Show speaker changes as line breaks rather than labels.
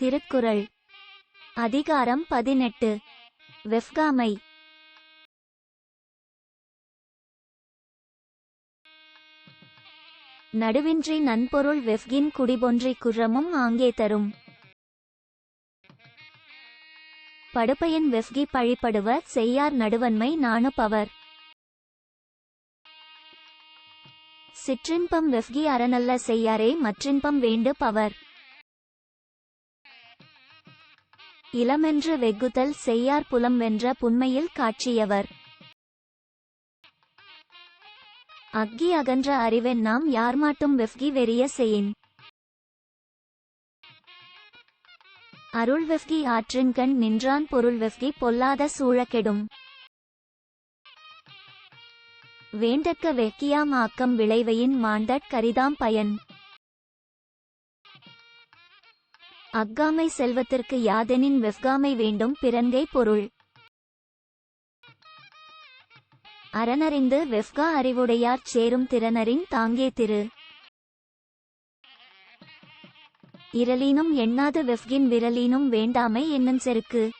திருக்குறள். அதிகாரம் பதினெட்டு. வெஃப்காமை. நடுவின்றி நன்பொருள் வெஃப்கின் குடிபொன்றை குற்றமும் ஆங்கே தரும். படுப்பையன் வெஃப்கி பழிப்படுவ செய்யார் நடுவன்மை நாணுபவர். சிற்றின்பம் வெஃப்கி அறநல்ல செய்யாரே மற்றின்பம் வேண்டு பவர் இளமென்று வெகுதல் செய்யார் புலம் வென்ற புன்மையில் காட்சியவர். அக்கி அகன்ற அறிவென் நாம் யார்மாட்டும் வெஃப்கி வெறிய செயின் அருள் வெஃகி ஆற்றின்கண் நின்றான் பொருள் வெஃப்கி பொல்லாத சூழக்கெடும். வேண்டற்க வெக்கியாம் ஆக்கம் விளைவையின் மாண்டட் கரிதாம் பயன். அக்காமை செல்வத்திற்கு யாதெனின் வெஃப்காமை வேண்டும் பிறன்கை பொருள். அறனறிந்து வெஃப்கா அறிவுடையார் சேரும் திறனரின் தாங்கே திரு. இரலீனும் எண்ணாது வெஃப்கின் விரலீனும் வேண்டாமை என்னும் செருக்கு.